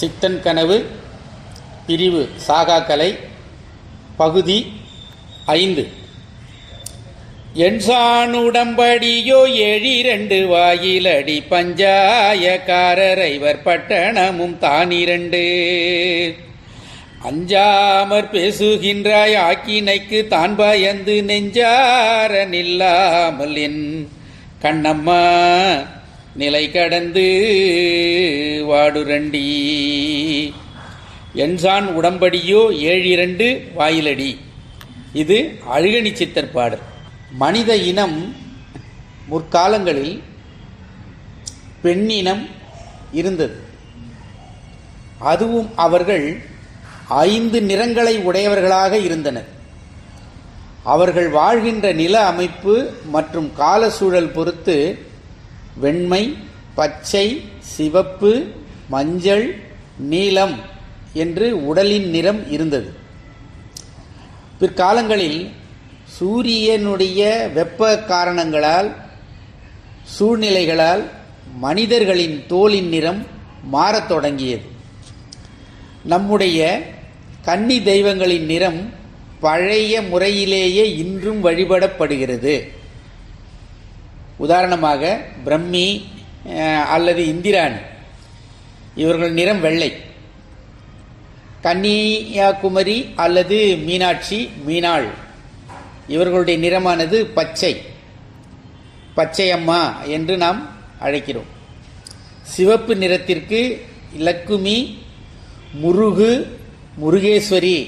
சித்தன் கனவு பிரிவு சாகாக்கலை பகுதி ஐந்து. என்சான் உடம்படியோ எழிரண்டு வாயிலடி பஞ்சாயக்காரரைவர் பட்டணமும் தானிரண்டு. அஞ்சாமற் பேசுகின்றாய் ஆக்கினைக்கு தான் பயந்து நெஞ்சார நில்லாமல் என் கண்ணம்மா. நிலை கடந்து வாடுரண்டி. என்சான் உடம்படியோ ஏழிரண்டு வாயிலடி. இது அழுகணி சித்தர் பாடல். மனித இனம் முற்காலங்களில் பெண்ணினம் இருந்தது. அதுவும் அவர்கள் ஐந்து நிறங்களை உடையவர்களாக இருந்தனர். அவர்கள் வாழ்கின்ற நில அமைப்பு மற்றும் கால சூழல் பொறுத்து வெண்மை பச்சை சிவப்பு மஞ்சள் நீலம் என்று உடலின் நிறம் இருந்தது. பிற்காலங்களில் சூரியனுடைய வெப்ப காரணங்களால் சூழ்நிலைகளால் மனிதர்களின் தோலின் நிறம் மாறத் தொடங்கியது. நம்முடைய கன்னி தெய்வங்களின் நிறம் பழைய முறையிலேயே இன்றும் வழிபடப்படுகிறது. உதாரணமாக பிரம்மி அல்லது இந்திராணி. இவர்கள் நிறம் வெள்ளை. கன்னியாகுமரி அல்லது மீனாட்சி மீனாள். இவர்களுடைய நிறமானது பச்சை. பச்சையம்மா என்று நாம் அழைக்கிறோம். சிவப்பு நிறத்திற்கு லக்குமி முருகு முருகேஸ்வரி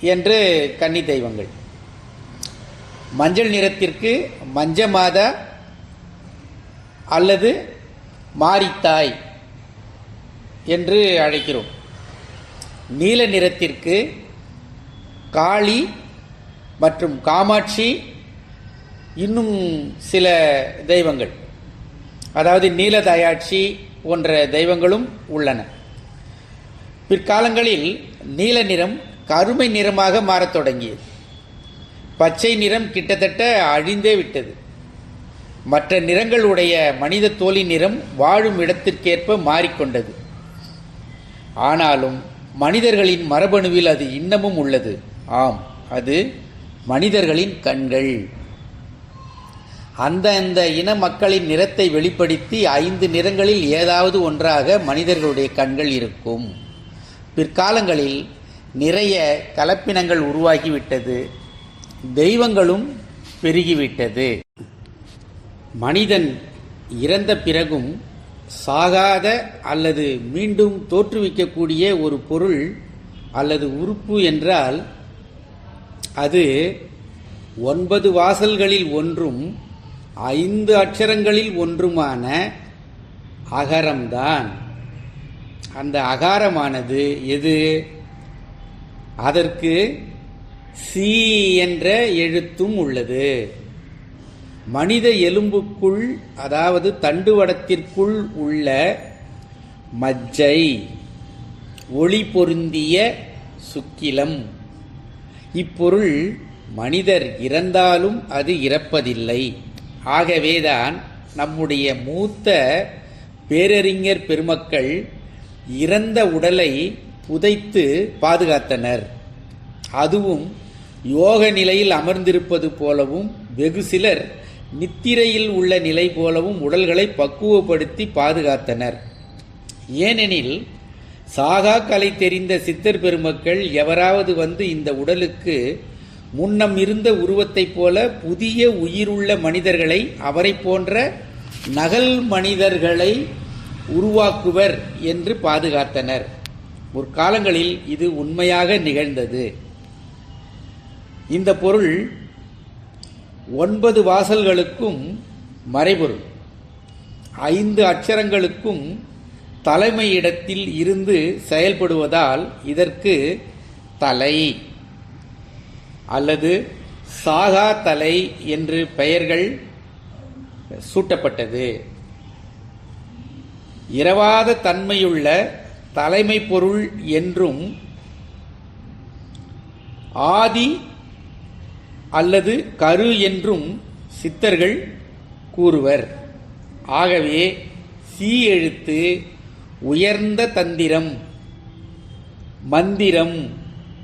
என்று கன்னி தெய்வங்கள். மஞ்சள் நிறத்திற்கு மஞ்சமாதா அல்லது மாரித்தாய் என்று அழைக்கிறோம். நீல நிறத்திற்கு காளி மற்றும் காமாட்சி இன்னும் சில தெய்வங்கள். அதாவது நீலதயாட்சி போன்ற தெய்வங்களும் உள்ளன. பிற்காலங்களில் நீல நிறம் கருமை நிறமாக மாறத் தொடங்கியது. பச்சை நிறம் கிட்டத்தட்ட அழிந்தே விட்டது. மற்ற நிறங்களுடைய மனித தோலின் நிறம் வாழும் இடத்திற்கேற்ப மாறிக்கொண்டது. ஆனாலும் மனிதர்களின் மரபணுவில் அது இன்னமும் உள்ளது. ஆம் அது மனிதர்களின் கண்கள். அந்த அந்த இன மக்களின் நிறத்தை வெளிப்படுத்தி ஐந்து நிறங்களில் ஏதாவது ஒன்றாக மனிதர்களுடைய கண்கள் இருக்கும். பிற்காலங்களில் நிறைய கலப்பினங்கள் உருவாகிவிட்டது. தெய்வங்களும் பெருகிவிட்டது. மனிதன் இறந்த பிறகும் சாகாத அல்லது மீண்டும் தோற்றுவிக்கக்கூடிய ஒரு பொருள் அல்லது உறுப்பு என்றால் அது ஒன்பது வாசல்களில் ஒன்றும் ஐந்து அக்ஷரங்களில் ஒன்றுமான அகரம்தான். அந்த அகாரமானது எது? அதற்கு சி என்ற எழுத்தும் உள்ளது. மனித எலும்புக்குள் அதாவது தண்டுவடத்திற்குள் உள்ள மஜ்ஜை ஒளி பொருந்திய சுக்கிலம். இப்பொருள் மனிதர் இறந்தாலும் அது இறப்பதில்லை. ஆகவேதான் நம்முடைய மூத்த பேரறிஞர் பெருமக்கள் இறந்த உடலை புதைத்து பாதுகாத்தனர். அதுவும் யோக நிலையில் அமர்ந்திருப்பது போலவும் வெகு சிலர் நித்திரையில் உள்ள நிலை போலவும் உடல்களை பக்குவப்படுத்தி பாதுகாத்தனர். ஏனெனில் சாகா கலை தெரிந்த சித்தர் பெருமக்கள் எவராவது வந்து இந்த உடலுக்கு முன்னம் இருந்த உருவத்தைப் போல புதிய உயிருள்ள மனிதர்களை அவரை போன்ற நகல் மனிதர்களை உருவாக்குவர் என்று பாதுகாத்தனர். முற்காலங்களில் இது உண்மையாக நிகழ்ந்தது. இந்த பொருள் ஒன்பது வாசல்களுக்கும் மறைபொருள். ஐந்து அட்சரங்களுக்கும் தலைமை இடத்தில் இருந்து செயல்படுவதால் இதற்கு தலை அல்லது சாகா தலை என்று பெயர்கள் சூட்டப்பட்டது. இரவாத தன்மையுள்ள தலைமை பொருள் என்றும் ஆதி அல்லது கரு என்றும் சித்தர்கள் கூறுவர். ஆகவே சி எழுத்து உயர்ந்த தந்திரம் மந்திரம்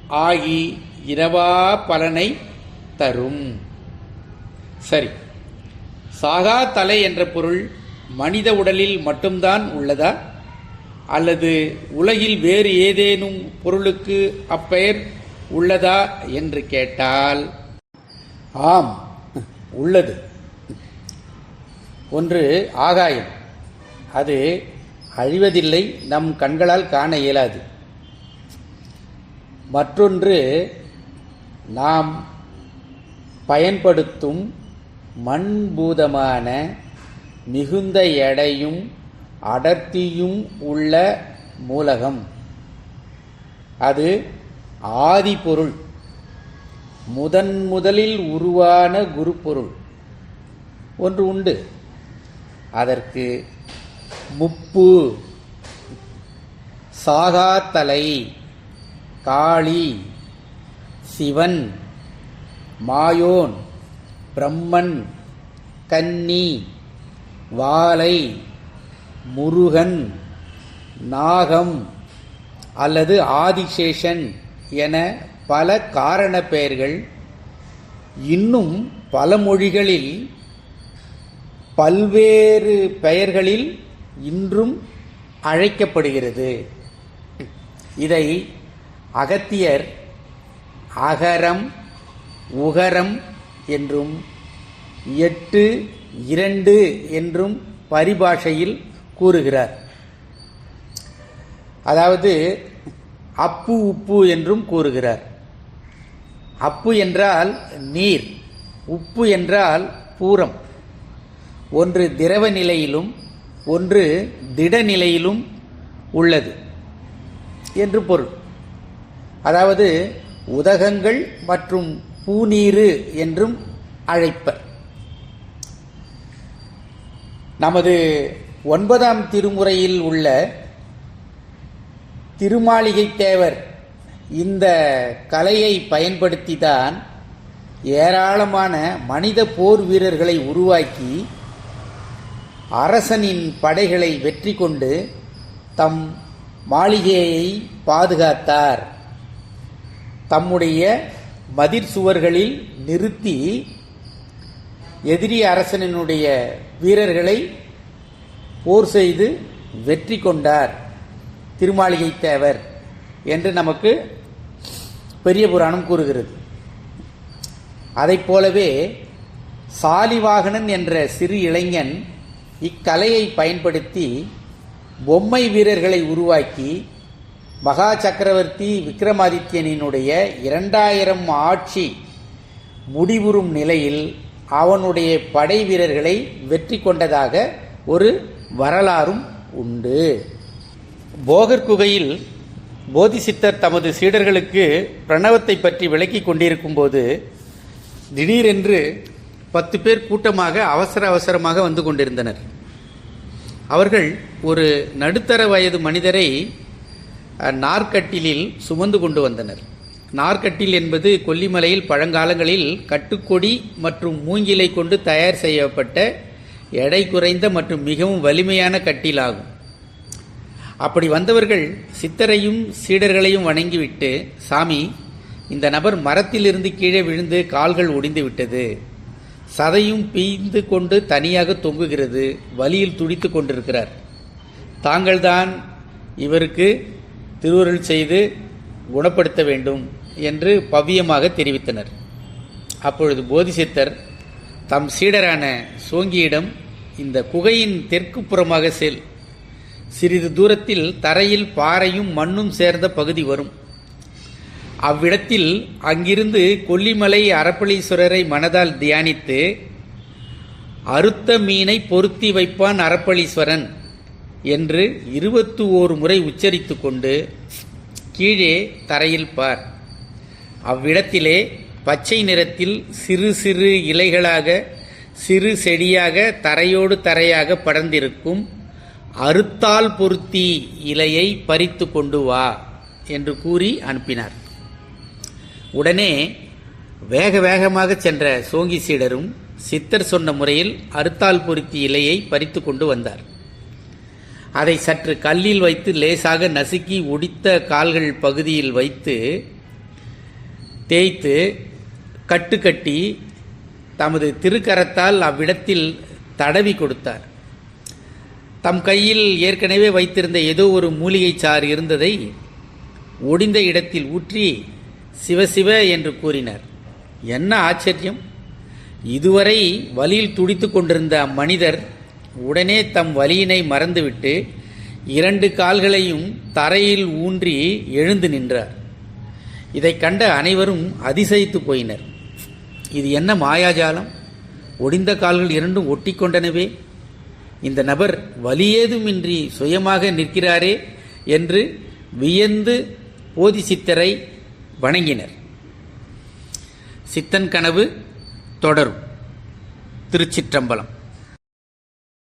ஆகி இரவா பலனை தரும். சரி சாகா தலை என்ற பொருள் மனித உடலில் மட்டும்தான் உள்ளதா? அல்லது உலகில் வேறு ஏதேனும் பொருளுக்கு அப்பெயர் உள்ளதா என்று கேட்டால் ஆம். உள்ளது. ஒன்று ஆகாயம். அது அழிவதில்லை நம் கண்களால் காண இயலாது. மற்றொன்று நாம் பயன்படுத்தும் மண்பூதமான மிகுந்த எடையும் அடர்த்தியும் உள்ள மூலகம். அது ஆதி பொருள் முதன் முதலில் உருவான குருப்பொருள். ஒன்று உண்டு. அதற்கு முப்பு சாகாத்தலை காளி சிவன் மாயோன் பிரம்மன் கன்னி வாலை முருகன் நாகம் அல்லது ஆதிசேஷன் என பல காரண பெயர்கள் இன்னும் பல மொழிகளில் பல்வேறு பெயர்களில் இன்றும் அழைக்கப்படுகிறது. இதை அகத்தியர் அகரம் உகரம் என்றும் எட்டு இரண்டு என்றும் பரிபாஷையில் கூறுகிறார். அதாவது அப்பு உப்பு என்றும் கூறுகிறார். அப்பு என்றால் நீர் உப்பு என்றால் பூரம். ஒன்று திரவ நிலையிலும் ஒன்று திட நிலையிலும் உள்ளது என்று பொருள். அதாவது உதகங்கள் மற்றும் பூநீரு என்றும் அழைப்பர். நமது ஒன்பதாம் திருமுறையில் உள்ள திருமாளிகை தேவர் இந்த கலையை பயன்படுத்தி தான் ஏராளமான மனித போர் வீரர்களை உருவாக்கி அரசனின் படைகளை வெற்றி கொண்டு தம் மாளிகையை பாதுகாத்தார். தம்முடைய மதிர் சுவர்களில் நிறுத்தி எதிரி அரசனினுடைய வீரர்களை போர் செய்து வெற்றி கொண்டார். திருமாளிகை தேவர் என்று நமக்கு பெரிய புராணம் கூறுகிறது. அதைப் போலவே சாலிவாகனன் என்ற சிறு இளைஞன் இக்கலையை பயன்படுத்தி பொம்மை வீரர்களை உருவாக்கி மகா சக்கரவர்த்தி விக்ரமாதித்யனினுடைய இரண்டாயிரம் ஆட்சி முடிவுறும் நிலையில் அவனுடைய படை வீரர்களை வெற்றி கொண்டதாக ஒரு வரலாறும் உண்டு. போகர் குகையில் போதிசித்தர் தமது சீடர்களுக்கு பிரணவத்தை பற்றி விளக்கிக் கொண்டிருக்கும்போது திடீரென்று பத்து பேர் கூட்டமாக அவசர அவசரமாக வந்து கொண்டிருந்தனர். அவர்கள் ஒரு நடுத்தர வயது மனிதரை நார்க்கட்டிலில் சுமந்து கொண்டு வந்தனர். நார்க்கட்டில் என்பது கொல்லிமலையில் பழங்காலங்களில் கட்டுக்கொடி மற்றும் மூங்கிலை கொண்டு தயார் செய்யப்பட்ட எடை குறைந்த மற்றும் மிகவும் வலிமையான கட்டிலாகும். அப்படி வந்தவர்கள் சித்தரையும் சீடர்களையும் வணங்கிவிட்டு சாமி இந்த நபர் மரத்திலிருந்து கீழே விழுந்து கால்கள் ஒடிந்து விட்டது. சதையும் பீய்ந்து கொண்டு தனியாக தொங்குகிறது. வலியில் துடித்து கொண்டிருக்கிறார். தாங்கள்தான் இவருக்கு திருவருள் செய்து குணப்படுத்த வேண்டும் என்று பவ்யமாக தெரிவித்தனர். அப்பொழுது போதிசித்தர் தம் சீடரான சோங்கியிடம் இந்த குகையின் தெற்கு புறமாக செல். சிறிது தூரத்தில் தரையில் பாறையும் மண்ணும் சேர்ந்த பகுதி வரும். அவ்விடத்தில் அங்கிருந்து கொல்லிமலை அரப்பளீஸ்வரரை மனதால் தியானித்து அறுத்த மீனை பொருத்தி வைப்பான் அரப்பளீஸ்வரன் என்று இருபத்து ஓரு முறை உச்சரித்து கொண்டு கீழே தரையில் பார். அவ்விடத்திலே பச்சை நிறத்தில் சிறு சிறு இலைகளாக சிறு செடியாக தரையோடு தரையாக படர்ந்திருக்கும் அறுத்தால் பொருத்தி இலையை பறித்து கொண்டு வா என்று கூறி அனுப்பினார். உடனே வேக வேகமாக சென்ற சோங்கி சீடரும் சித்தர் சொன்ன முறையில் அறுத்தால் பொருத்தி இலையை பறித்து கொண்டு வந்தார். அதை சற்று கல்லில் வைத்து லேசாக நசுக்கி உடித்த கால்கள் பகுதியில் வைத்து தேய்த்து கட்டு கட்டி தமது திருக்கரத்தால் அவ்விடத்தில் தடவி கொடுத்தார். தம் கையில் ஏற்கனவே வைத்திருந்த ஏதோ ஒரு மூலிகை சாறு இருந்ததை ஒடிந்த இடத்தில் ஊற்றி சிவசிவ என்று கூறினார். என்ன ஆச்சரியம்? இதுவரை வலியில் துடித்து கொண்டிருந்த அம்மனிதர் உடனே தம் வலியினை மறந்துவிட்டு இரண்டு கால்களையும் தரையில் ஊன்றி எழுந்து நின்றார். இதை கண்ட அனைவரும் அதிசயித்து போயினர். இது என்ன மாயாஜாலம்? ஒடிந்த கால்கள் இரண்டும் ஒட்டிக்கொண்டனவே இந்த நபர் வலியேதுமின்றி சுயமாக நிற்கிறாரே என்று வியந்து போதி சித்தரை வணங்கினர். சித்தன் கனவு தொடரும். திருச்சிற்றம்பலம்.